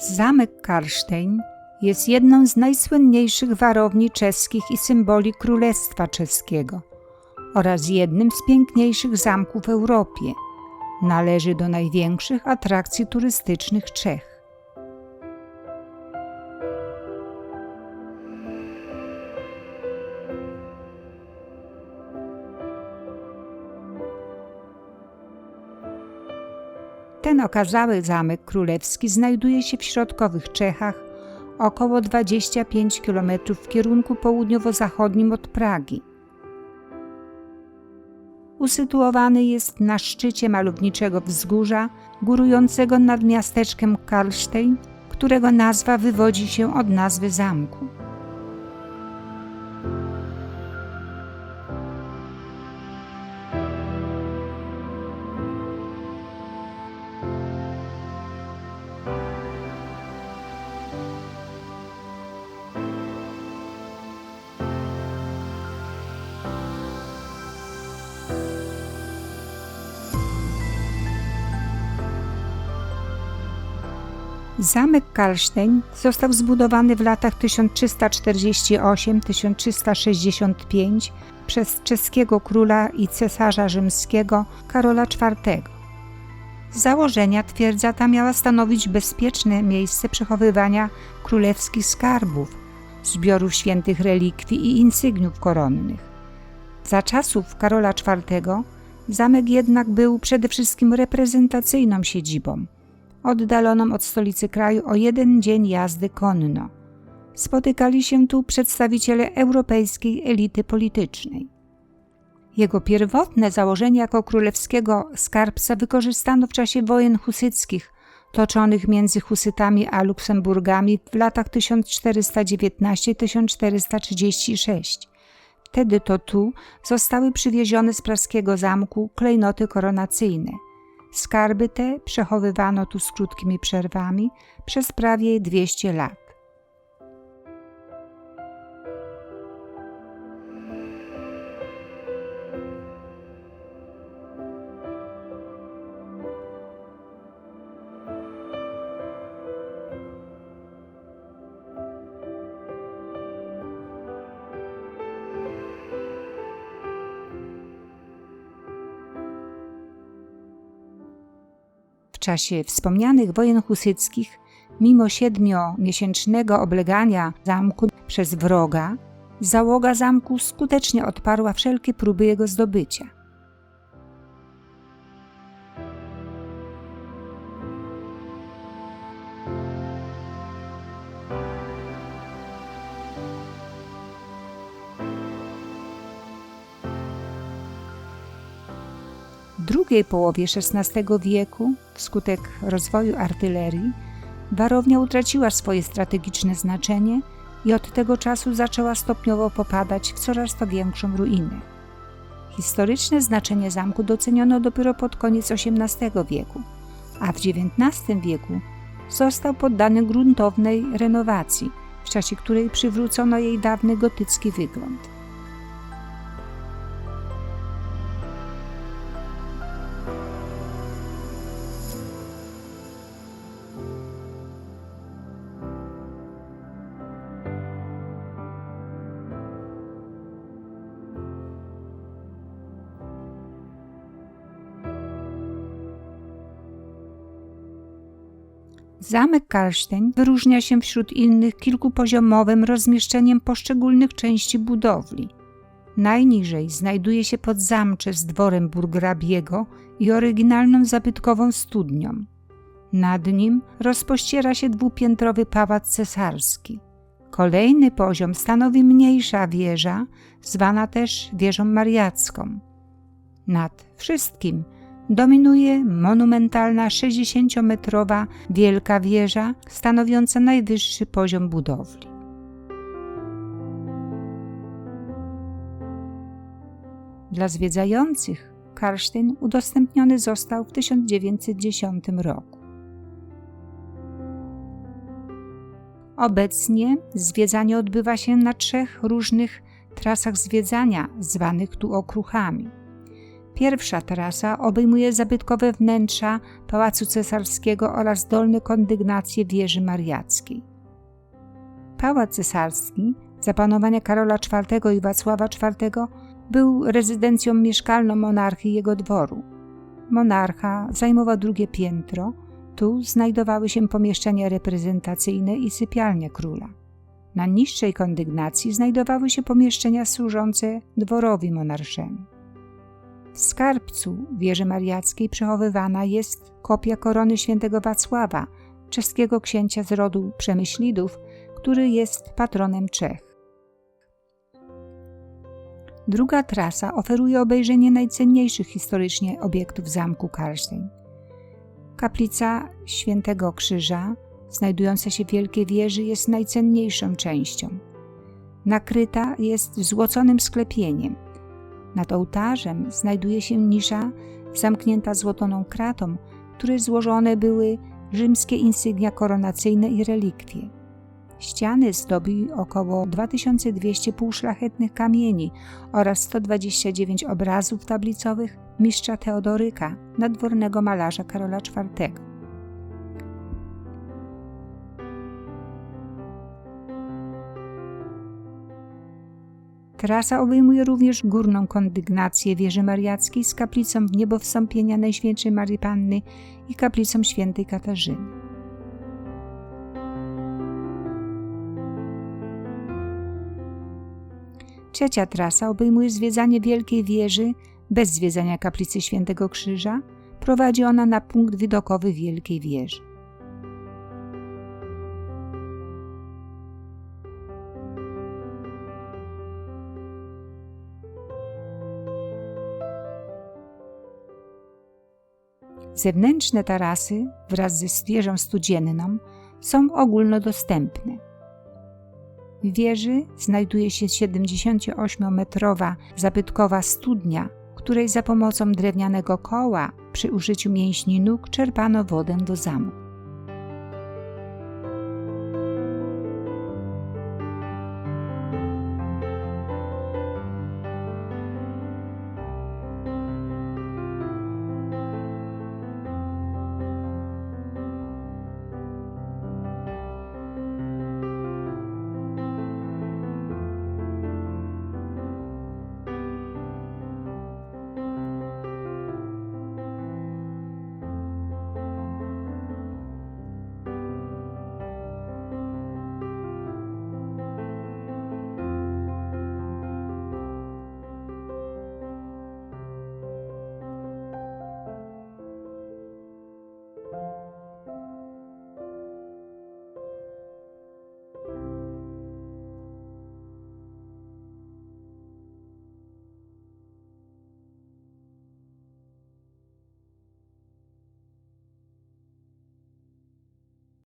Zamek Karsztejn jest jedną z najsłynniejszych warowni czeskich i symboli Królestwa Czeskiego oraz jednym z piękniejszych zamków w Europie. Należy do największych atrakcji turystycznych Czech. Ten okazały zamek królewski znajduje się w środkowych Czechach, około 25 km w kierunku południowo-zachodnim od Pragi. Usytuowany jest na szczycie malowniczego wzgórza, górującego nad miasteczkiem Karlstein, którego nazwa wywodzi się od nazwy zamku. Zamek Karlstein został zbudowany w latach 1348-1365 przez czeskiego króla i cesarza rzymskiego Karola IV. Z założenia twierdza ta miała stanowić bezpieczne miejsce przechowywania królewskich skarbów, zbiorów świętych relikwii i insygniów koronnych. Za czasów Karola IV zamek jednak był przede wszystkim reprezentacyjną siedzibą – oddaloną od stolicy kraju o jeden dzień jazdy konno. Spotykali się tu przedstawiciele europejskiej elity politycznej. Jego pierwotne założenie jako królewskiego skarbca wykorzystano w czasie wojen husyckich toczonych między Husytami a Luksemburgami w latach 1419-1436. Wtedy to tu zostały przywiezione z praskiego zamku klejnoty koronacyjne – Skarby te przechowywano tu z krótkimi przerwami przez prawie 200 lat. Czasie wspomnianych wojen husyckich, mimo siedmiomiesięcznego oblegania zamku przez wroga, załoga zamku skutecznie odparła wszelkie próby jego zdobycia. Drugiej połowie XVI wieku, wskutek rozwoju artylerii, warownia utraciła swoje strategiczne znaczenie i od tego czasu zaczęła stopniowo popadać w coraz to większą ruinę. Historyczne znaczenie zamku doceniono dopiero pod koniec XVIII wieku, a w XIX wieku został poddany gruntownej renowacji, w czasie której przywrócono jej dawny gotycki wygląd. Zamek Karlstein wyróżnia się wśród innych kilkupoziomowym rozmieszczeniem poszczególnych części budowli. Najniżej znajduje się podzamcze z dworem burgrabiego i oryginalną zabytkową studnią. Nad nim rozpościera się dwupiętrowy pałac cesarski. Kolejny poziom stanowi mniejsza wieża, zwana też wieżą mariacką. Nad wszystkim dominuje monumentalna 60-metrowa wielka wieża stanowiąca najwyższy poziom budowli. Dla zwiedzających Karsztyn udostępniony został w 1910 roku. Obecnie zwiedzanie odbywa się na trzech różnych trasach zwiedzania, zwanych tu okruchami – Pierwsza trasa obejmuje zabytkowe wnętrza Pałacu Cesarskiego oraz dolne kondygnacje wieży mariackiej. Pałac Cesarski za panowania Karola IV i Wacława IV był rezydencją mieszkalną monarchy i jego dworu. Monarcha zajmował drugie piętro, tu znajdowały się pomieszczenia reprezentacyjne i sypialnia króla. Na niższej kondygnacji znajdowały się pomieszczenia służące dworowi monarszemu. W skarbcu wieży mariackiej przechowywana jest kopia korony świętego Wacława, czeskiego księcia z rodu Przemyślidów, który jest patronem Czech. Druga trasa oferuje obejrzenie najcenniejszych historycznie obiektów zamku Karlstein. Kaplica Świętego Krzyża, znajdująca się w Wielkiej Wieży, jest najcenniejszą częścią. Nakryta jest złoconym sklepieniem. Nad ołtarzem znajduje się nisza zamknięta złoconą kratą, w której złożone były rzymskie insygnia koronacyjne i relikwie. Ściany zdobi około 2200 półszlachetnych kamieni oraz 129 obrazów tablicowych mistrza Teodoryka, nadwornego malarza Karola IV. Trasa obejmuje również górną kondygnację wieży mariackiej z kaplicą w niebowstąpienia Najświętszej Marii Panny i kaplicą świętej Katarzyny. Trzecia trasa obejmuje zwiedzanie Wielkiej Wieży bez zwiedzania kaplicy Świętego Krzyża. Prowadzi ona na punkt widokowy Wielkiej Wieży. Zewnętrzne tarasy wraz ze zwierzą studzienną są ogólnodostępne. W wieży znajduje się 78-metrowa zabytkowa studnia, której za pomocą drewnianego koła przy użyciu mięśni nóg czerpano wodę do zamku.